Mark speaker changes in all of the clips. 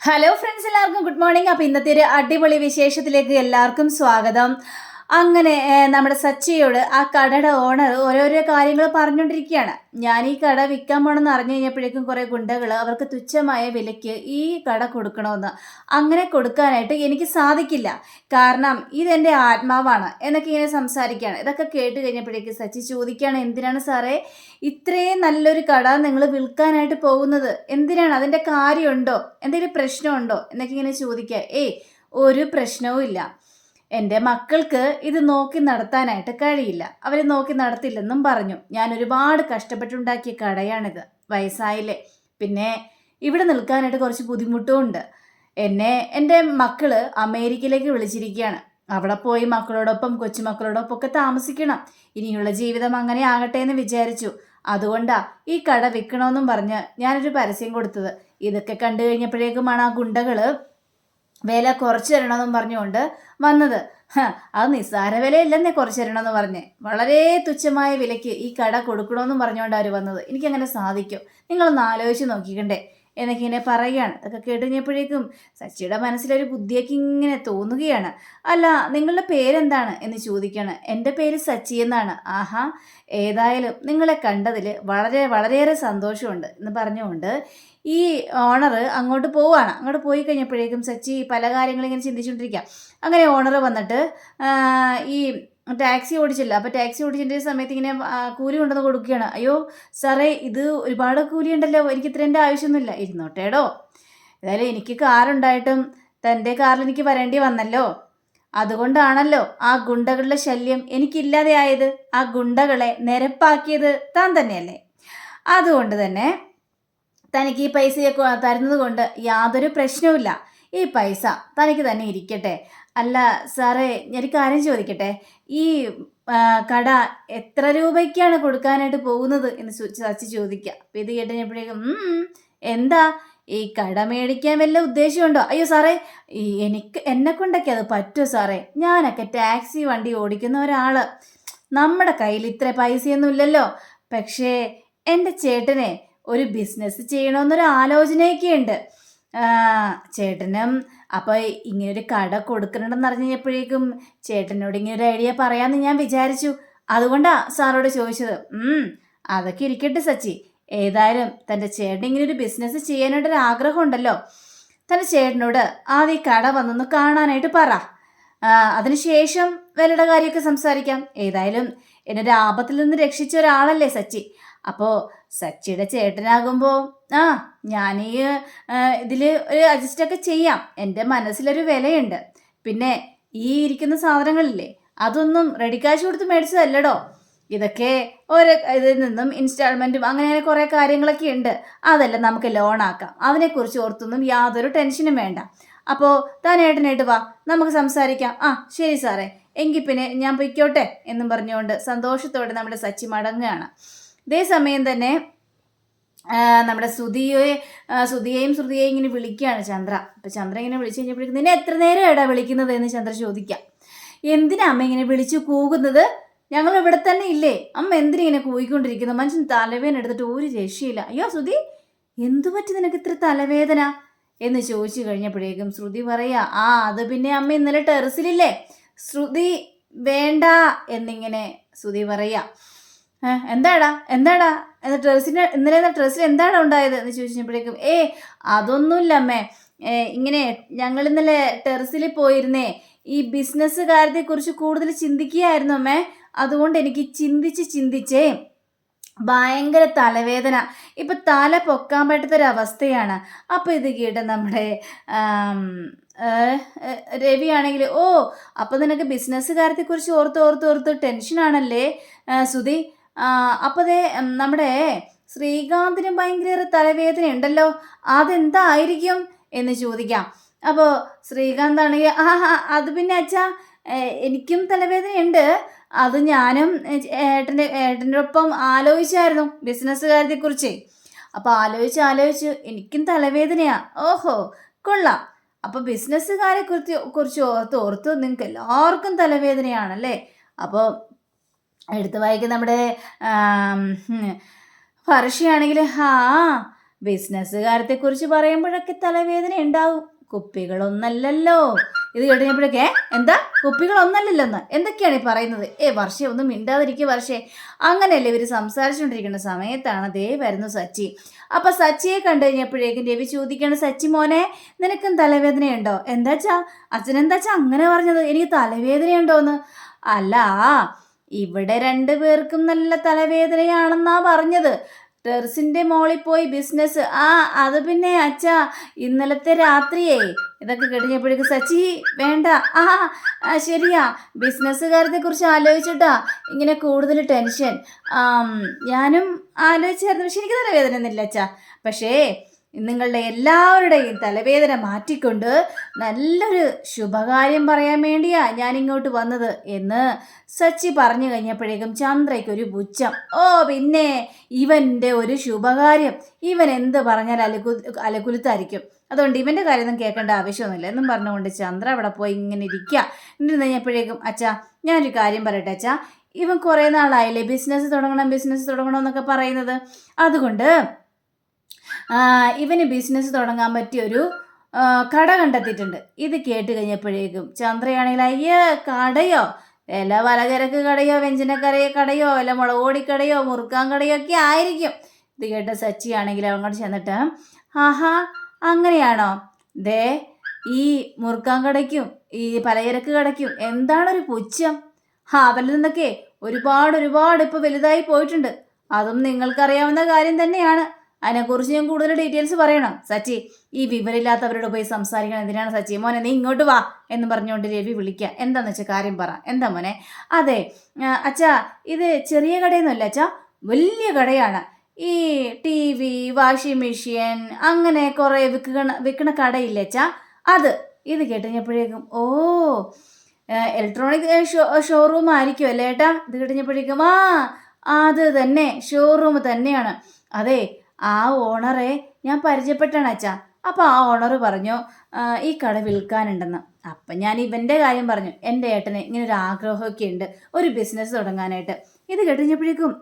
Speaker 1: Hello friends എല്ലാവർക്കും good morning അപ്പോൾ ഇന്നത്തെ ഒരു അടിപൊളി വിശേഷത്തിലേക്ക് എല്ലാവർക്കും സ്വാഗതം. അങ്ങനെ നമ്മുടെ സച്ചിയോട് ആ കടയുടെ ഓണർ ഓരോരോ കാര്യങ്ങൾ പറഞ്ഞുകൊണ്ടിരിക്കുകയാണ്. ഞാൻ ഈ കട വിൽക്കാൻ പോകണമെന്ന് അറിഞ്ഞു കഴിഞ്ഞപ്പോഴേക്കും കുറേ ഗുണ്ടകൾ അവർക്ക് തുച്ഛമായ വിലയ്ക്ക് ഈ കട കൊടുക്കണമെന്ന്. അങ്ങനെ കൊടുക്കാനായിട്ട് എനിക്ക് സാധിക്കില്ല. കാരണം ഇതെന്റെ ആത്മാവാണ് എന്നൊക്കെ ഇങ്ങനെ സംസാരിക്കുകയാണ്. ഇതൊക്കെ കേട്ട് കഴിഞ്ഞപ്പോഴേക്കും സച്ചി ചോദിക്കുകയാണ് എന്തിനാണ് സാറേ ഇത്രയും നല്ലൊരു കട നിങ്ങൾ വിൽക്കാനായിട്ട് പോകുന്നത്? എന്തിനാണ്? അതിന്റെ കാര്യമുണ്ടോ? എന്തെങ്കിലും പ്രശ്നമുണ്ടോ? എന്നൊക്കെ ഇങ്ങനെ ചോദിക്കുക. ഏയ് ഒരു പ്രശ്നവും ഇല്ല എന്റെ മക്കൾക്ക് ഇത് നോക്കി നടത്താനായിട്ട് കഴിയില്ല. അവർ നോക്കി നടത്തില്ലെന്നും പറഞ്ഞു. ഞാൻ ഒരുപാട് കഷ്ടപ്പെട്ടുണ്ടാക്കിയ കടയാണിത് വയസ്സായില്ലേ. പിന്നെ ഇവിടെ നിൽക്കാനായിട്ട് കുറച്ച് ബുദ്ധിമുട്ടുമുണ്ട്. എന്നെ എന്റെ മക്കൾ അമേരിക്കയിലേക്ക് വിളിച്ചിരിക്കുകയാണ്. അവിടെ പോയി മക്കളോടൊപ്പം കൊച്ചുമക്കളോടൊപ്പം ഒക്കെ താമസിക്കണം. ഇനിയുള്ള ജീവിതം അങ്ങനെ ആകട്ടെ എന്ന് വിചാരിച്ചു. അതുകൊണ്ടാ ഈ കട വിൽക്കണമെന്നും പറഞ്ഞ് ഞാനൊരു പരസ്യം കൊടുത്തത്. ഇതൊക്കെ കണ്ടു കഴിഞ്ഞപ്പോഴേക്കുമാണ് ആ ഗുണ്ടകൾ വില കുറച്ച് തരണമെന്നും പറഞ്ഞുകൊണ്ട് വന്നത്. അത് നിസ്സാര വിലയില്ലെന്നേ കുറച്ച് തരണമെന്ന് പറഞ്ഞേ. വളരെ തുച്ഛമായ വിലയ്ക്ക് ഈ കട കൊടുക്കണമെന്നും പറഞ്ഞുകൊണ്ട് അവർ വന്നത്. എനിക്കങ്ങനെ സാധിക്കും. നിങ്ങളൊന്ന് ആലോചിച്ച് നോക്കിക്കണ്ടേ. എന്നൊക്കെ ഇങ്ങനെ പറയുകയാണ് അതൊക്കെ കേട്ട് കഴിഞ്ഞപ്പോഴേക്കും സച്ചിയുടെ മനസ്സിലൊരു ബുദ്ധിയൊക്കെ ഇങ്ങനെ തോന്നുകയാണ്. അല്ല നിങ്ങളുടെ പേരെന്താണ്? എന്ന് ചോദിക്കുകയാണ് എന്റെ പേര് സച്ചി എന്നാണ്. ആഹാ ഏതായാലും നിങ്ങളെ കണ്ടതിൽ വളരെ വളരെയേറെ സന്തോഷമുണ്ട് എന്ന് പറഞ്ഞുകൊണ്ട് ഈ ഓണർ അങ്ങോട്ട് പോവുകയാണ് അങ്ങോട്ട് പോയി കഴിഞ്ഞപ്പോഴേക്കും സച്ചി പല കാര്യങ്ങളും ഇങ്ങനെ ചിന്തിച്ചുകൊണ്ടിരിക്കുക. അങ്ങനെ ഓണർ വന്നിട്ട് ഈ ടാക്സി ഓടിച്ചില്ല. അപ്പോൾ ടാക്സി ഓടിച്ചിട്ട് സമയത്ത് ഇങ്ങനെ കൂലി കൊണ്ടുവന്ന് കൊടുക്കുകയാണ്. അയ്യോ സാറേ ഇത് ഒരുപാട് കൂലി ഉണ്ടല്ലോ. എനിക്ക് ഇത്രേന്റെ ആവശ്യമൊന്നുമില്ല. ഇരുന്നോട്ടേടോ ഏതായാലും എനിക്ക് കാറുണ്ടായിട്ടും തന്റെ കാറിൽ എനിക്ക് വരേണ്ടി വന്നല്ലോ. അതുകൊണ്ടാണല്ലോ ആ ഗുണ്ടകളുടെ ശല്യം എനിക്കില്ലാതെയായത് ആ ഗുണ്ടകളെ നിരപ്പാക്കിയത് താൻ തന്നെയല്ലേ? അതുകൊണ്ട് തന്നെ തനിക്ക് ഈ പൈസയൊക്കെ തരുന്നത് കൊണ്ട് യാതൊരു പ്രശ്നവുമില്ല. ഈ പൈസ തനിക്ക് തന്നെ ഇരിക്കട്ടെ. അല്ല സാറേ ഞാനൊരു കാര്യം ചോദിക്കട്ടെ? ഈ കട എത്ര രൂപയ്ക്കാണ് കൊടുക്കാനായിട്ട് പോകുന്നത് എന്ന് ചാച്ചി ചോദിക്കുക അപ്പം ഇത് "ഉം, എന്താ? ഈ കട മേടിക്കാൻ വല്ല ഉദ്ദേശമുണ്ടോ? അയ്യോ സാറേ ഈ എനിക്ക് എന്നെ കൊണ്ടൊക്കെ അത് പറ്റുമോ സാറേ? ഞാനൊക്കെ ടാക്സി വണ്ടി ഓടിക്കുന്ന ഒരാൾ. നമ്മുടെ കയ്യിൽ ഇത്ര പൈസയൊന്നും ഇല്ലല്ലോ. പക്ഷേ എന്റെ ചേട്ടനെ ഒരു ബിസിനസ് ചെയ്യണമെന്നൊരു ആലോചനയൊക്കെ ഉണ്ട് ചേട്ടനും അപ്പോൾ ഒരു കട കൊടുക്കണമെന്ന് അറിഞ്ഞപ്പോഴേക്കും ചേട്ടനോട് ഇങ്ങനെ ഒരു ഐഡിയ പറയാമെന്ന് ഞാൻ വിചാരിച്ചു. അതുകൊണ്ടാ സാറോട് ചോദിച്ചത്. അതൊക്കെ ഇരിക്കട്ടെ സച്ചി. ഏതായാലും തന്റെ ചേട്ടൻ ഇങ്ങനെ ഒരു ബിസിനസ് ചെയ്യാനായിട്ടൊരു ആഗ്രഹം ഉണ്ടല്ലോ തന്റെ ചേട്ടനോട് ആദ്യം ഈ കട വന്നൊന്ന് കാണാനായിട്ട് പറ. അതിനുശേഷം വിലയുടെ കാര്യമൊക്കെ സംസാരിക്കാം. ഏതായാലും എന്നെ ഒരു ആപത്തിൽ നിന്ന് രക്ഷിച്ച ഒരാളല്ലേ സച്ചി. അപ്പോൾ സച്ചിയുടെ ചേട്ടനാകുമ്പോൾ ആ ഞാൻ ഈ ഇതിൽ ഒരു അഡ്ജസ്റ്റ് ഒക്കെ ചെയ്യാം. എന്റെ മനസ്സിലൊരു വിലയുണ്ട്. പിന്നെ ഈ ഇരിക്കുന്ന സാധനങ്ങളില്ലേ അതൊന്നും റെഡി കാശ് കൊടുത്ത് മേടിച്ചതല്ലടോ. ഇതൊക്കെ ഓരോ ഇതിൽ നിന്നും ഇൻസ്റ്റാൾമെന്റും അങ്ങനെ കുറേ കാര്യങ്ങളൊക്കെ ഉണ്ട്. അതെല്ലാം നമുക്ക് ലോൺ ആക്കാം. അതിനെക്കുറിച്ച് ഓർത്തൊന്നും യാതൊരു ടെൻഷനും വേണ്ട. അപ്പോൾ താൻ ഏട്ടനായിട്ട് വാ നമുക്ക് സംസാരിക്കാം. ആ ശരി സാറേ. എങ്കിൽ പിന്നെ ഞാൻ പൊയ്ക്കോട്ടെ എന്നും പറഞ്ഞുകൊണ്ട് സന്തോഷത്തോടെ നമ്മുടെ സച്ചി മടങ്ങുകയാണ്. ഇതേ സമയം തന്നെ നമ്മുടെ സുധിയെ ശ്രുതിയെയും ശ്രുതിയെയും ഇങ്ങനെ വിളിക്കുകയാണ് ചന്ദ്ര. അപ്പം ചന്ദ്ര ഇങ്ങനെ വിളിച്ചു കഴിഞ്ഞപ്പോഴേക്കും നിന്നെ എത്ര നേരം ഇടാ വിളിക്കുന്നത്? എന്ന് ചന്ദ്ര ചോദിക്കാം. എന്തിനാ അമ്മ ഇങ്ങനെ വിളിച്ചു കൂകുന്നത്? ഞങ്ങൾ ഇവിടെ തന്നെ ഇല്ലേ? അമ്മ എന്തിനിങ്ങനെ കൂയിക്കൊണ്ടിരിക്കുന്നു മനുഷ്യൻ തലവേദന എടുത്തിട്ട് ഒരു രക്ഷയില്ല. അയ്യോ ശ്രുതി എന്തു പറ്റി നിനക്ക് ഇത്ര തലവേദന? എന്ന് ചോദിച്ചു കഴിഞ്ഞപ്പോഴേക്കും ശ്രുതി പറയാ ആ അത് പിന്നെ അമ്മ ഇന്നലെ ടെറസിലില്ലേ? ശ്രുതി വേണ്ട എന്നിങ്ങനെ ശ്രുതി പറയാ. "ഏ, എന്താടാ? എന്താടാ? എന്ന് ഡ്രസ്സിന് ഇന്നലെ ഡ്രസ്സിൽ എന്താടാ ഉണ്ടായത്? എന്ന് ചോദിച്ചപ്പോഴേക്കും ഏ അതൊന്നുമില്ല അമ്മേ ഇങ്ങനെ ഞങ്ങൾ ഇന്നലെ ടെറസിൽ പോയിരുന്നേ. ഈ ബിസിനസ് കാര്യത്തെക്കുറിച്ച് കൂടുതൽ ചിന്തിക്കുകയായിരുന്നു അമ്മേ. അതുകൊണ്ട് എനിക്ക് ചിന്തിച്ച് ചിന്തിച്ചേ. ഭയങ്കര തലവേദന. ഇപ്പൊ തല പൊക്കാൻ പറ്റാത്തൊരവസ്ഥയാണ്. അപ്പോൾ ഇത് കേട്ട് നമ്മുടെ ആം, ഏ, ഏ, രവി ആണെങ്കിൽ ഓ അപ്പോൾ നിനക്ക് ബിസിനസ് കാര്യത്തെക്കുറിച്ച് ഓർത്ത് ഓർത്ത് ഓർത്ത് ടെൻഷനാണല്ലേ? സുധി അപ്പോൾ ദേ നമ്മുടെ ശ്രീകാന്തിന് ഭയങ്കര തലവേദന ഉണ്ടല്ലോ അതെന്തായിരിക്കും എന്ന് ചോദിക്കാം. അപ്പോൾ ശ്രീകാന്ത് ആണെങ്കിൽ ആ അത് പിന്നെ അച്ഛാ എനിക്കും തലവേദന ഉണ്ട് അത് ഞാനും ഏട്ടന്റെ ഏട്ടന്റെ ഒപ്പം ആലോചിച്ചായിരുന്നു ബിസിനസ് കാര്യത്തെക്കുറിച്ച് അപ്പോൾ ആലോചിച്ച് ആലോചിച്ച് എനിക്കും തലവേദനയാ. ഓഹോ കൊള്ളാം. അപ്പോൾ ബിസിനസ്സുകാരെ കുറിച്ച് കുറിച്ച് ഓർത്ത് ഓർത്ത് നിങ്ങൾക്ക് എല്ലാവർക്കും തലവേദനയാണല്ലേ? അപ്പോൾ എടുത്ത് വായിക്കുന്ന നമ്മുടെ ഫർഷിയാണെങ്കിൽ ആ ബിസിനസ്സുകാരത്തെ ആ ബിസിനസ്സുകാരത്തെക്കുറിച്ച് പറയുമ്പോഴൊക്കെ തലവേദന ഉണ്ടാവും. കുപ്പികളൊന്നല്ലല്ലോ. ഇത് കേട്ടുകഴിഞ്ഞപ്പോഴൊക്കെ എന്താ? കുപ്പികളൊന്നല്ലല്ലോന്ന്? എന്തൊക്കെയാണ് ഈ പറയുന്നത്? ഏ വർഷേ ഒന്നും മിണ്ടാതിരിക്കുക വർഷേ. അങ്ങനെയല്ലേ ഇവർ സംസാരിച്ചുകൊണ്ടിരിക്കുന്ന സമയത്താണ് ദേ വരുന്നു സച്ചി. അപ്പൊ സച്ചിയെ കണ്ടു കഴിഞ്ഞപ്പോഴേക്കും രവി ചോദിക്കാണ് സച്ചി മോനെ നിനക്കും തലവേദനയുണ്ടോ? എന്താച്ചാ? അച്ഛനെന്താച്ചാ അങ്ങനെ പറഞ്ഞത്? എനിക്ക് തലവേദനയുണ്ടോന്ന്? അല്ല ഇവിടെ രണ്ടു പേർക്കും നല്ല തലവേദനയാണെന്നാ പറഞ്ഞത്. ടെറസിന്റെ മോളിൽ പോയി ബിസിനസ് ആ അത് പിന്നെ അച്ഛാ ഇന്നലത്തെ രാത്രിയേ. ഇതൊക്കെ കഴിഞ്ഞപ്പോഴേക്ക് സച്ചി വേണ്ട. ആ ശരിയാ. ബിസിനസ്സുകാരത്തെ കുറിച്ച് ആലോചിച്ചിട്ടാ ഇങ്ങനെ കൂടുതൽ ടെൻഷൻ ഞാനും ആലോചിച്ചായിരുന്നു. പക്ഷെ എനിക്ക് തലവേദന ഒന്നുമില്ല അച്ഛാ. പക്ഷേ നിങ്ങളുടെ എല്ലാവരുടെയും തലവേദന മാറ്റിക്കൊണ്ട് നല്ലൊരു ശുഭകാര്യം പറയാൻ വേണ്ടിയാ ഞാൻ ഇങ്ങോട്ട് വന്നത് എന്ന് സച്ചി പറഞ്ഞു കഴിഞ്ഞപ്പോഴേക്കും ചന്ദ്രയ്ക്ക് ഒരു പുച്ഛം. ഓ പിന്നെ ഇവന്റെ ഒരു ശുഭകാര്യം. ഇവൻ എന്ത് പറഞ്ഞാൽ അലക്കു അലക്കുലുത്തായിരിക്കും അതുകൊണ്ട് ഇവന്റെ കാര്യമൊന്നും കേൾക്കേണ്ട ആവശ്യമൊന്നുമില്ല എന്നും പറഞ്ഞുകൊണ്ട് ചന്ദ്ര അവിടെ പോയി ഇങ്ങനെ ഇരിക്കുക എന്നിട്ട് കഴിഞ്ഞപ്പോഴേക്കും അച്ഛാ ഞാനൊരു കാര്യം പറയട്ടെ അച്ഛാ. ഇവൻ കുറേ നാളായില്ലേ ബിസിനസ് തുടങ്ങണം ബിസിനസ് തുടങ്ങണം എന്നൊക്കെ പറയുന്നത്? അതുകൊണ്ട് ഇവന് ബിസിനസ് തുടങ്ങാൻ പറ്റിയൊരു കട കണ്ടെത്തിയിട്ടുണ്ട്. ഇത് കേട്ട് കഴിഞ്ഞപ്പോഴേക്കും ചന്ദ്രയാണെങ്കിൽ അയ്യേ കടയോ? വല്ല പലചരക്ക് കടയോ വ്യഞ്ജനക്കറിയ കടയോ വല്ല മുളകോടിക്കടയോ മുറുക്കാൻ കടയോ ഒക്കെ ആയിരിക്കും. ഇത് കേട്ട സച്ചി സച്ചിയാണെങ്കിൽ അങ്ങോട്ട് ചെന്നിട്ട് ആഹാ അങ്ങനെയാണോ? ദേ ഈ മുറുക്കാൻ കടയ്ക്കും ഈ പലചരക്ക് കടയ്ക്കും എന്താണൊരു പുച്ഛം? ഹാ അവരിൽ നിന്നൊക്കെ ഒരുപാട് ഒരുപാട് ഇപ്പോൾ വലുതായി പോയിട്ടുണ്ട്. അതും നിങ്ങൾക്കറിയാവുന്ന കാര്യം തന്നെയാണ്. അതിനെക്കുറിച്ച് ഞാൻ കൂടുതൽ ഡീറ്റെയിൽസ് പറയണം. സച്ചി ഈ വിവരമില്ലാത്തവരോട് പോയി സംസാരിക്കണം. എന്തിനാണ് സച്ചി? മോനെ നീ ഇങ്ങോട്ട് വാ എന്ന് പറഞ്ഞുകൊണ്ട് രവി വിളിക്കുക. എന്താന്ന് വെച്ചാൽ കാര്യം പറ. എന്താ മോനെ? അതെ അച്ഛാ ഇത് ചെറിയ കടയൊന്നുമല്ല അച്ഛാ വലിയ കടയാണ്. ഈ ടി വി വാഷിംഗ് മെഷീൻ അങ്ങനെ കുറേ വിൽക്കണ വിൽക്കണ കടയില്ലേ അച്ഛാ? അത്. ഇത് കേട്ടുകഴിഞ്ഞപ്പോഴേക്കും ഓ ഇലക്ട്രോണിക് ഷോ ഷോറൂം ആയിരിക്കും അല്ലേ ഏട്ടാ? ഇത് കേട്ടുകഴിഞ്ഞപ്പോഴേക്കും ആ അത് തന്നെ ഷോറൂം തന്നെയാണ്. അതെ ആ ഓണറെ ഞാൻ പരിചയപ്പെട്ടാണ് അച്ഛാ. അപ്പോൾ ആ ഓണർ പറഞ്ഞു ഈ കട വിൽക്കാനുണ്ടെന്ന്. അപ്പം ഞാൻ ഇവന്റെ കാര്യം പറഞ്ഞു. എന്റെ ഏട്ടന് ഇങ്ങനെ ഒരു ആഗ്രഹമൊക്കെ ഉണ്ട് ഒരു ബിസിനസ് തുടങ്ങാനായിട്ട്. ഇത് കേട്ടുകഴിഞ്ഞപ്പോഴേക്കും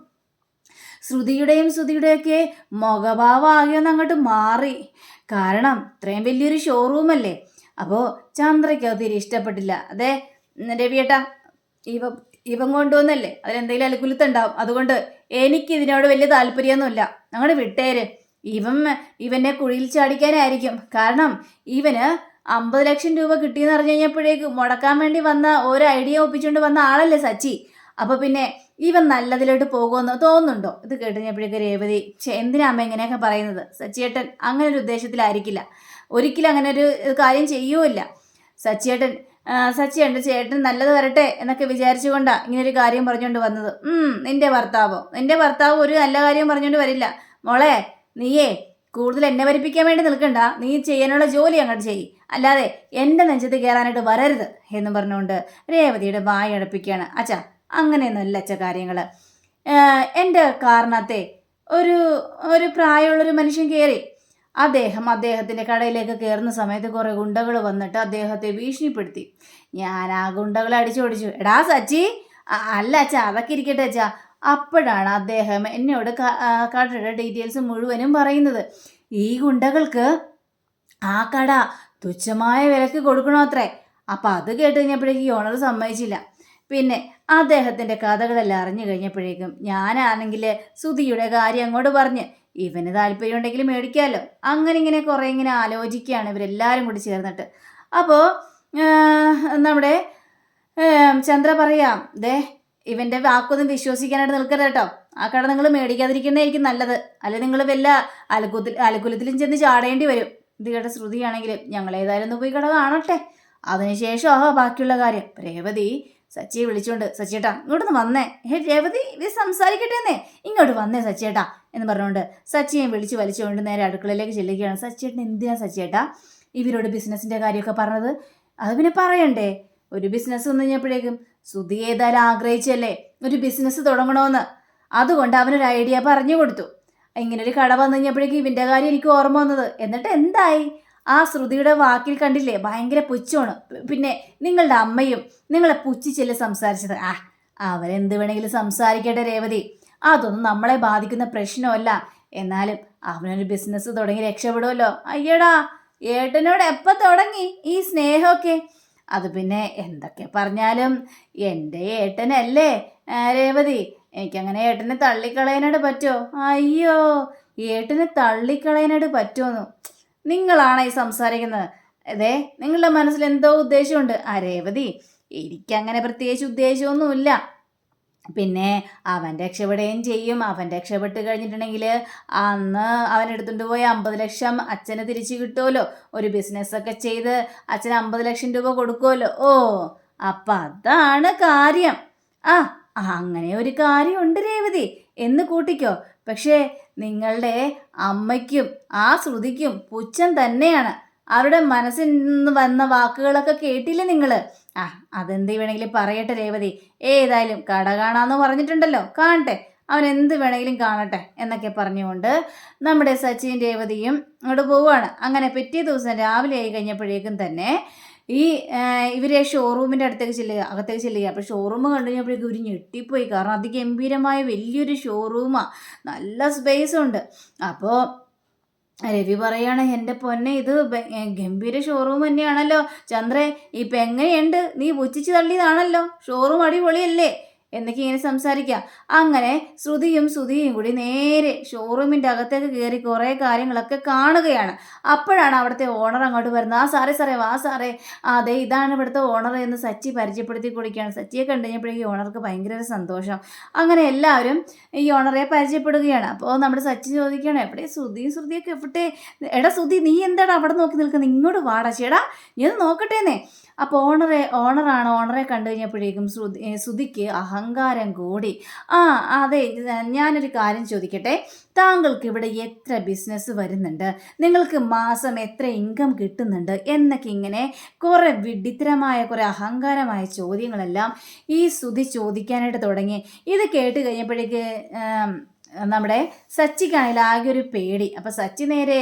Speaker 1: ശ്രുതിയുടെയും ശ്രുതിയുടെയൊക്കെ മുഖഭാവം ആകെയൊന്ന് അങ്ങോട്ട് മാറി. കാരണം ഇത്രയും വലിയൊരു ഷോറൂമല്ലേ അപ്പോൾ ചന്ദ്രയ്ക്ക് അത് തീരെ ഇഷ്ടപ്പെട്ടില്ല. അതെ രവിയേട്ടാ ഇവ ഇവൻ കൊണ്ടുവന്നല്ലേ? അതിലെന്തെങ്കിലും അലക്കുലുത്തുണ്ടാവും അതുകൊണ്ട് എനിക്ക് ഇതിനോട് വലിയ താല്പര്യമൊന്നുമില്ല. അങ്ങോട്ട് വിട്ടേര്. ഇവൻ ഇവനെ കുഴിയിൽ ചാടിക്കാനായിരിക്കും. കാരണം ഇവന് അമ്പത് ലക്ഷം രൂപ കിട്ടിയെന്ന് അറിഞ്ഞു കഴിഞ്ഞപ്പോഴേക്ക് മുടക്കാൻ വേണ്ടി വന്ന ഒരു ഐഡിയ ഒപ്പിച്ചുകൊണ്ട് വന്ന ആളല്ലേ സച്ചി. അപ്പോൾ പിന്നെ ഇവൻ നല്ലതിലോട്ട് പോകുമെന്ന് തോന്നുന്നുണ്ടോ? ഇത് കേട്ടുകഴിഞ്ഞപ്പോഴേക്ക് രേവതി "ഛെ, എന്തിനാ അമ്മ ഇങ്ങനെയൊക്കെ പറയുന്നത്? സച്ചിയേട്ടൻ അങ്ങനെ ഒരു ഉദ്ദേശത്തിലായിരിക്കില്ല. ഒരിക്കലും അങ്ങനെ ഒരു കാര്യം ചെയ്യുമില്ല സച്ചിയേട്ടൻ ആ, ഉണ്ട് ചേട്ടൻ നല്ലത് വരട്ടെ എന്നൊക്കെ വിചാരിച്ചുകൊണ്ടാ ഇങ്ങനൊരു കാര്യം പറഞ്ഞുകൊണ്ട് വന്നത്. ഉം നിന്റെ ഭർത്താവോ? നിന്റെ ഭർത്താവ് ഒരു നല്ല കാര്യം പറഞ്ഞുകൊണ്ട് വരില്ല. മോളെ നീയേ കൂടുതൽ എന്നെ വരിപ്പിക്കാൻ വേണ്ടി നിൽക്കണ്ട. നീ ചെയ്യാനുള്ള ജോലി അങ്ങോട്ട് ചെയ്യ്. അല്ലാതെ എന്റെ നെഞ്ചത്ത് കയറാനായിട്ട് വരരുത് എന്ന് പറഞ്ഞുകൊണ്ട് രേവതിയുടെ വായ അടപ്പിക്കുകയാണ് അച്ഛാ. അങ്ങനെയൊന്നുമല്ല അച്ഛ കാര്യങ്ങൾ എന്റെ കാരണത്തെ ഒരു ഒരു പ്രായമുള്ളൊരു മനുഷ്യൻ കയറി അദ്ദേഹം അദ്ദേഹത്തിന്റെ കടയിലേക്ക് കയറുന്ന സമയത്ത് കുറേ ഗുണ്ടകൾ വന്നിട്ട് അദ്ദേഹത്തെ ഭീഷണിപ്പെടുത്തി. ഞാൻ ആ ഗുണ്ടകളെ അടിച്ചോടിച്ചു. എടാ സച്ചി അല്ല അച്ഛാ അതൊക്കെ ഇരിക്കട്ടെ അച്ഛാ. അപ്പോഴാണ് അദ്ദേഹം എന്നോട് കടയുടെ ഡീറ്റെയിൽസ് മുഴുവനും പറയുന്നത്. ഈ ഗുണ്ടകൾക്ക് ആ കട തുച്ഛമായ വിലക്ക് കൊടുക്കണോ അത്രേ? അപ്പം അത് കേട്ട് കഴിഞ്ഞപ്പോഴേക്കും ഓണർ സമ്മതിച്ചില്ല. പിന്നെ അദ്ദേഹത്തിന്റെ കഥകളെല്ലാം അറിഞ്ഞു കഴിഞ്ഞപ്പോഴേക്കും ഞാനാണെങ്കിൽ സുധിയുടെ കാര്യം അങ്ങോട്ട് പറഞ്ഞ് ഇവന് താല്പര്യം ഉണ്ടെങ്കിൽ മേടിക്കാമല്ലോ അങ്ങനെ ഇങ്ങനെ കുറേ ഇങ്ങനെ ആലോചിക്കുകയാണ് ഇവരെല്ലാവരും കൂടി ചേർന്നിട്ട്. അപ്പോൾ നമ്മുടെ ചന്ദ്ര പറയാം ദേ ഇവന്റെ വാക്കൊന്നും വിശ്വസിക്കാനായിട്ട് നിൽക്കരുത് കേട്ടോ. ആ കട നിങ്ങൾ മേടിക്കാതിരിക്കുന്നതായിരിക്കും നല്ലത്. അല്ലെ നിങ്ങൾ വല്ല അലക്കുത്തിൽ അലക്കുലത്തിലും ചെന്ന് ചാടേണ്ടി വരും. ഇത് കേട്ട ശ്രുതിയാണെങ്കിലും ഞങ്ങൾ ഏതായാലും ഒന്ന് പോയി കട കാണട്ടെ. അതിനുശേഷം ആ ബാക്കിയുള്ള കാര്യം. രേവതി സച്ചിയെ വിളിച്ചുകൊണ്ട് സച്ചിയേട്ടാ ഇങ്ങോട്ടൊന്ന് വന്നേ. ഹേ രേവതി ഇത് സംസാരിക്കട്ടെ എന്നേ. ഇങ്ങോട്ട് വന്നേ സച്ചിയേട്ടാ എന്ന് പറഞ്ഞുകൊണ്ട് സച്ചിയെ വിളിച്ച് വലിച്ചുകൊണ്ട് നേരെ അടുക്കളയിലേക്ക് ചെല്ലുകയാണ്. സച്ചിയേട്ടൻ എന്തിനാ സച്ചിയേട്ടാ ഇവരോട് ബിസിനസ്സിന്റെ കാര്യമൊക്കെ പറഞ്ഞത്? അത് പിന്നെ പറയണ്ടേ. ഒരു ബിസിനസ് വന്നു കഴിഞ്ഞപ്പോഴേക്കും സുധി ഏതായാലും ആഗ്രഹിച്ചല്ലേ ഒരു ബിസിനസ് തുടങ്ങണമെന്ന് അതുകൊണ്ട് അവനൊരു ഐഡിയ പറഞ്ഞു കൊടുത്തു. ഇങ്ങനൊരു കട വന്നു കഴിഞ്ഞപ്പോഴേക്കും ഇവന്റെ കാര്യം എനിക്ക് ഓർമ്മ വന്നത്. എന്നിട്ട് എന്തായി? ആ ശ്രുതിയുടെ വാക്കിൽ കണ്ടില്ലേ? ഭയങ്കര പുച്ഛമാണ്. പിന്നെ നിങ്ങളുടെ അമ്മയും നിങ്ങളെ പുച്ഛിച്ചല്ലേ സംസാരിച്ചത്? ആ അവരെന്ത് വേണമെങ്കിലും സംസാരിക്കട്ടെ രേവതി. അതൊന്നും നമ്മളെ ബാധിക്കുന്ന പ്രശ്നമല്ല. എന്നാലും അവനൊരു ബിസിനസ് തുടങ്ങി രക്ഷപ്പെടുമല്ലോ അയ്യടാ ഏട്ടനോട് എപ്പോൾ തുടങ്ങി ഈ സ്നേഹമൊക്കെ? അത് പിന്നെ എന്തൊക്കെ പറഞ്ഞാലും എന്റെ ഏട്ടനല്ലേ? രേവതി എനിക്കങ്ങനെ ഏട്ടനെ തള്ളിക്കളയാനായിട്ട് പറ്റുമോ? അയ്യോ ഏട്ടനെ തള്ളിക്കളയാനായിട്ട് പറ്റുമെന്നു? നിങ്ങളാണ് ഈ സംസാരിക്കുന്നത്. അതെ നിങ്ങളുടെ മനസ്സിൽ എന്തോ ഉദ്ദേശമുണ്ട്. ആ രേവതി എനിക്കങ്ങനെ പ്രത്യേകിച്ച് ഉദ്ദേശമൊന്നുമില്ല. പിന്നെ അവൻ രക്ഷപ്പെടുകയും ചെയ്യും. അവൻ രക്ഷപ്പെട്ട് കഴിഞ്ഞിട്ടുണ്ടെങ്കിൽ അന്ന് അവൻ എടുത്തുകൊണ്ട് പോയി അമ്പത് ലക്ഷം അച്ഛനെ തിരിച്ചു കിട്ടുമല്ലോ. ഒരു ബിസിനസ്സൊക്കെ ചെയ്ത് അച്ഛന് അമ്പത് ലക്ഷം രൂപ കൊടുക്കുമല്ലോ. ഓ അപ്പം അതാണ് കാര്യം. ആ അങ്ങനെ ഒരു കാര്യമുണ്ട് രേവതി. എന്ന് കൂട്ടിക്കോ. പക്ഷേ നിങ്ങളുടെ അമ്മയ്ക്കും ആ ശ്രുതിക്കും പുച്ഛം തന്നെയാണ്. അവരുടെ മനസ്സിൽ നിന്ന് വന്ന വാക്കുകളൊക്കെ കേട്ടില്ലേ നിങ്ങൾ ആ അതെന്ത് വേണമെങ്കിലും പറയട്ടെ രേവതി. ഏതായാലും കട കാണാന്ന് പറഞ്ഞിട്ടുണ്ടല്ലോ. കാണട്ടെ. അവൻ എന്ത് വേണമെങ്കിലും കാണട്ടെ എന്നൊക്കെ പറഞ്ഞുകൊണ്ട് നമ്മുടെ സച്ചിൻ രേവതിയും അങ്ങോട്ട് പോവുകയാണ്. അങ്ങനെ പിറ്റേ ദിവസം രാവിലെ ആയി കഴിഞ്ഞപ്പോഴേക്കും തന്നെ ഈ ഇവർ ഷോറൂമിന്റെ അടുത്തേക്ക് ചെല്ലുക അകത്തേക്ക് ചെല്ലുക. അപ്പോൾ ഷോറൂം കണ്ടു കഴിഞ്ഞപ്പോഴേക്കും ഒരു ഞെട്ടിപ്പോയി. കാരണം അതിഗംഭീരമായ വലിയൊരു ഷോറൂമാണ് നല്ല സ്പേസ് ഉണ്ട്. അപ്പോൾ രവി പറയാണ് എന്റെ പൊന്നെ ഇത് ഗംഭീര ഷോറൂം തന്നെയാണല്ലോ. ചന്ദ്രേ ഇപ്പം എങ്ങനെയുണ്ട്? നീ പുച്ഛിച്ച് തള്ളിയതാണല്ലോ. ഷോറൂം അടിപൊളിയല്ലേ? എന്നൊക്കെ ഇങ്ങനെ സംസാരിക്കാം അങ്ങനെ ശ്രുതിയും ശ്രുതിയും കൂടി നേരെ ഷോറൂമിന്റെ അകത്തേക്ക് കയറി കുറേ കാര്യങ്ങളൊക്കെ കാണുകയാണ്. അപ്പോഴാണ് അവിടുത്തെ ഓണർ അങ്ങോട്ട് വരുന്നത്. ആ സാറേ സാറേ വാ സാറേ. അതെ ഇതാണ് ഇവിടുത്തെ ഓണർ എന്ന് സച്ചി പരിചയപ്പെടുത്തി കൊടുക്കുകയാണ്. സച്ചിയെ കണ്ടു ഓണർക്ക് ഭയങ്കര സന്തോഷം. അങ്ങനെ എല്ലാവരും ഈ ഓണറെ പരിചയപ്പെടുകയാണ്. അപ്പോൾ നമ്മുടെ സച്ചി ചോദിക്കുകയാണ് എവിടെ ശ്രുതിയും ശ്രുതിയൊക്കെ എവിടെ? എടാ ശ്രുതി നീ എന്താണ് അവിടെ നോക്കി നിൽക്കുന്നത്? ഇങ്ങോട്ട് വാടാ ചേടാ ഒന്ന് നോക്കട്ടേന്നേ. അപ്പോൾ ഓണറെ ഓണറാണ് ഓണറെ കണ്ടു കഴിഞ്ഞപ്പോഴേക്കും ശ്രുതി ശ്രുതിക്ക് അഹങ്കാരം കൂടി. ആ അതെ ഞാനൊരു കാര്യം ചോദിക്കട്ടെ? താങ്കൾക്ക് ഇവിടെ എത്ര ബിസിനസ് വരുന്നുണ്ട്? നിങ്ങൾക്ക് മാസം എത്ര ഇൻകം കിട്ടുന്നുണ്ട്? എന്നൊക്കെ ഇങ്ങനെ കുറേ വിഡിത്തരമായ കുറേ അഹങ്കാരമായ ചോദ്യങ്ങളെല്ലാം ഈ ശ്രുതി ചോദിക്കാനായിട്ട് തുടങ്ങി. ഇത് കേട്ട് കഴിഞ്ഞപ്പോഴേക്ക് നമ്മുടെ സച്ചിക്കാണെങ്കിൽ ആകെ ഒരു പേടി. അപ്പം സച്ചി നേരെ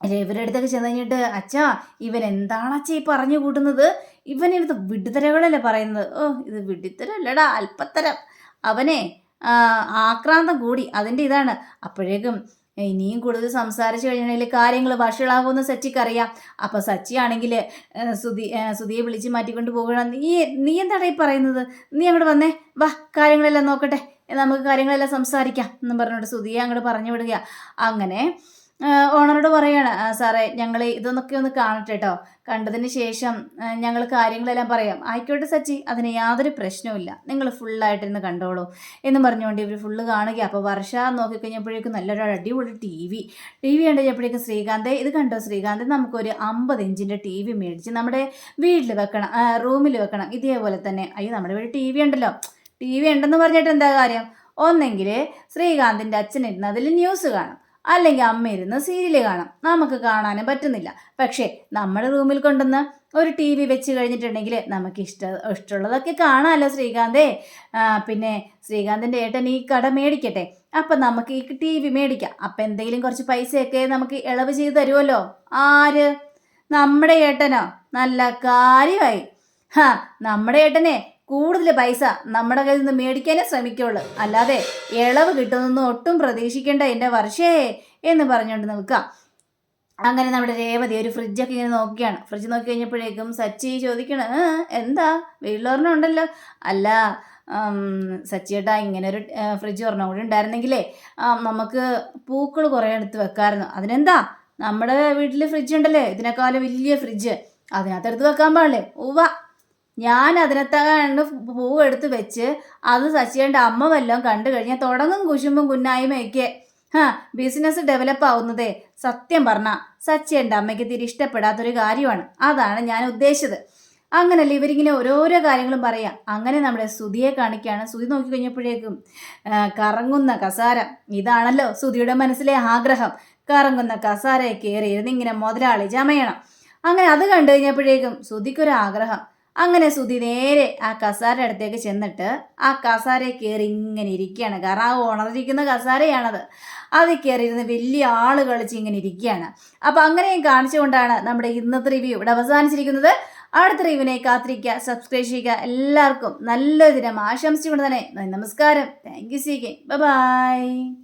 Speaker 1: ഇവരുടെ അടുത്തൊക്കെ ചെന്ന് കഴിഞ്ഞിട്ട് അച്ഛാ ഇവൻ എന്താണ് അച്ഛ ഈ പറഞ്ഞു കൂട്ടുന്നത്? ഇവൻ ഇത് വിഡിത്തരകളല്ലേ പറയുന്നത്? ഓ ഇത് വിഡിത്തരല്ലടാ അല്പത്തരം. അവനെ ആക്രാന്തം കൂടി അതിന്റെ ഇതാണ്. അപ്പോഴേക്കും ഇനിയും കൂടുതൽ സംസാരിച്ചു കഴിഞ്ഞിട്ടുണ്ടെങ്കിൽ കാര്യങ്ങൾ വഷളാകുമെന്ന് സച്ചിക്കറിയാം. അപ്പോൾ സച്ചിയാണെങ്കിൽ സുധി സുധിയെ വിളിച്ച് മാറ്റിക്കൊണ്ട് പോകണം നീ നീ എന്താടാ ഈ പറയുന്നത്? നീ അങ്ങോട്ട് വന്നേ വാ കാര്യങ്ങളെല്ലാം നോക്കട്ടെ നമുക്ക് കാര്യങ്ങളെല്ലാം സംസാരിക്കാം എന്നും പറഞ്ഞുകൊണ്ട് സുധിയെ അങ്ങോട്ട് പറഞ്ഞു വിടുക അങ്ങനെ ഓണറോട് പറയാണ് സാറേ ഞങ്ങൾ ഇതൊന്നൊക്കെ ഒന്ന് കാണട്ടെ കേട്ടോ കണ്ടതിന് ശേഷം ഞങ്ങൾ കാര്യങ്ങളെല്ലാം പറയാം. ആയിക്കോട്ടെ സച്ചി അതിന് യാതൊരു പ്രശ്നവുമില്ല നിങ്ങൾ ഫുള്ളായിട്ട് ഇന്ന് കണ്ടോളൂ. എന്ന് പറഞ്ഞുകൊണ്ട് ഇവർ ഫുള്ള് കാണുക അപ്പോൾ വർഷ നോക്കിക്കഴിഞ്ഞപ്പോഴേക്കും നല്ലൊരു അടിപൊളി ടി വി. ടി വി കണ്ടപ്പോഴേക്കും ശ്രീകാന്തേ ഇത് കണ്ടോ ശ്രീകാന്ത് നമുക്കൊരു അമ്പത് ഇഞ്ചിന്റെ ടി വി മേടിച്ച് നമ്മുടെ വീട്ടിൽ വെക്കണം റൂമിൽ വെക്കണം. ഇതേപോലെ തന്നെ. അയ്യോ നമ്മുടെ വീട്ടിൽ ടി വി ഉണ്ടല്ലോ. ടി വി ഉണ്ടെന്ന് പറഞ്ഞിട്ട് എന്താ കാര്യം? ഒന്നെങ്കിൽ ശ്രീകാന്തിന്റെ അച്ഛനിരുന്ന് അതിൽ ന്യൂസ് കാണും. അല്ലെങ്കിൽ അമ്മ ഇരുന്ന് സീരിയൽ കാണാം. നമുക്ക് കാണാനും പറ്റുന്നില്ല. പക്ഷേ നമ്മുടെ റൂമിൽ കൊണ്ടുവന്ന് ഒരു ടി വി വെച്ച് കഴിഞ്ഞിട്ടുണ്ടെങ്കിൽ നമുക്ക് ഇഷ്ട ഇഷ്ടമുള്ളതൊക്കെ കാണാമല്ലോ ശ്രീകാന്തേ. പിന്നെ ശ്രീകാന്തിന്റെ ഏട്ടൻ ഈ കട മേടിക്കട്ടെ. അപ്പം നമുക്ക് ഈ ടി വി മേടിക്കാം. അപ്പം എന്തെങ്കിലും കുറച്ച് പൈസയൊക്കെ നമുക്ക് ഇളവ് ചെയ്ത് തരുമല്ലോ ആര്? നമ്മുടെ ഏട്ടനോ? നല്ല കാര്യമായി. ഹാ നമ്മുടെ ഏട്ടനെ കൂടുതൽ പൈസ നമ്മുടെ കയ്യിൽ നിന്ന് മേടിക്കാനേ ശ്രമിക്കുള്ളൂ. അല്ലാതെ ഇളവ് കിട്ടുന്നൊന്നും ഒട്ടും പ്രതീക്ഷിക്കേണ്ട എന്റെ വർഷേ എന്ന് പറഞ്ഞുകൊണ്ട് നിൽക്കാം അങ്ങനെ നമ്മുടെ രേവതി ഒരു ഫ്രിഡ്ജൊക്കെ ഇങ്ങനെ നോക്കിയാണ്. ഫ്രിഡ്ജ് നോക്കി കഴിഞ്ഞപ്പോഴേക്കും സച്ചി ചോദിക്കണ എന്താ? വീട്ടിലൊരെണ്ണം ഉണ്ടല്ലോ. അല്ല സച്ചിയേട്ടാ ഇങ്ങനെ ഒരു ഫ്രിഡ്ജ് ഒരെണ്ണം കൂടി ഉണ്ടായിരുന്നെങ്കിലേ നമുക്ക് പൂക്കൾ കുറേ എടുത്ത് വെക്കാമായിരുന്നു. അതിനെന്താ? നമ്മുടെ വീട്ടിൽ ഫ്രിഡ്ജ് ഉണ്ടല്ലേ? ഇതിനേക്കാളും വലിയ ഫ്രിഡ്ജ്. അതിനകത്ത് എടുത്ത് വെക്കാൻ പാടില്ലേ? ഉവ്വ ഞാൻ അതിനകത്താണ്ട് പൂവെടുത്ത് വെച്ച് അത് ശശിയുടെ അമ്മ വല്ലതും കണ്ടു കഴിഞ്ഞാൽ തുടങ്ങും കുശുമ്പും കുന്നായ്മയൊക്കെ. ഹാ ബിസിനസ് ഡെവലപ്പ് ആവുന്നതേ സത്യം പറഞ്ഞ സച്ചിയേന്റെ അമ്മയ്ക്ക് തിരി ഇഷ്ടപ്പെടാത്തൊരു കാര്യമാണ്. അതാണ് ഞാൻ ഉദ്ദേശിച്ചത്. അങ്ങനല്ല ഇവരിങ്ങനെ ഓരോരോ കാര്യങ്ങളും പറയാം. അങ്ങനെ നമ്മുടെ സുതിയെ കാണിക്കുകയാണ് സുതി നോക്കി കഴിഞ്ഞപ്പോഴേക്കും ആ, കറങ്ങുന്ന കസാര. ഇതാണല്ലോ സുതിയുടെ മനസ്സിലെ ആഗ്രഹം. കറങ്ങുന്ന കസാരയെ കയറി ഇരുന്നിങ്ങനെ മുതലാളി ചമയണം അങ്ങനെ അത് കണ്ടു കഴിഞ്ഞപ്പോഴേക്കും സുധിക്കൊരു ആഗ്രഹം അങ്ങനെ സുധി നേരെ ആ കസാര അടുത്തേക്ക് ചെന്നിട്ട് ആ കസാരയെ കയറി ഇങ്ങനെ ഇരിക്കുകയാണ്. കാരണം ആ ഉണർന്നിരിക്കുന്ന കസാരയാണത്. അതിൽ കയറി ഇരുന്ന് വലിയ ആൾ കളിച്ച് ഇങ്ങനെ ഇരിക്കുകയാണ്. അപ്പം അങ്ങനെയും കാണിച്ചുകൊണ്ടാണ് നമ്മുടെ ഇന്നത്തെ റിവ്യൂ ഇവിടെ അവസാനിച്ചിരിക്കുന്നത്. അടുത്ത റിവ്യൂവിനെ കാത്തിരിക്കുക സബ്സ്ക്രൈബ് ചെയ്യുക. എല്ലാവർക്കും നല്ലൊരു ദിനം ആശംസിച്ചുകൊണ്ട് തന്നെ നമസ്കാരം. Thank you C K bye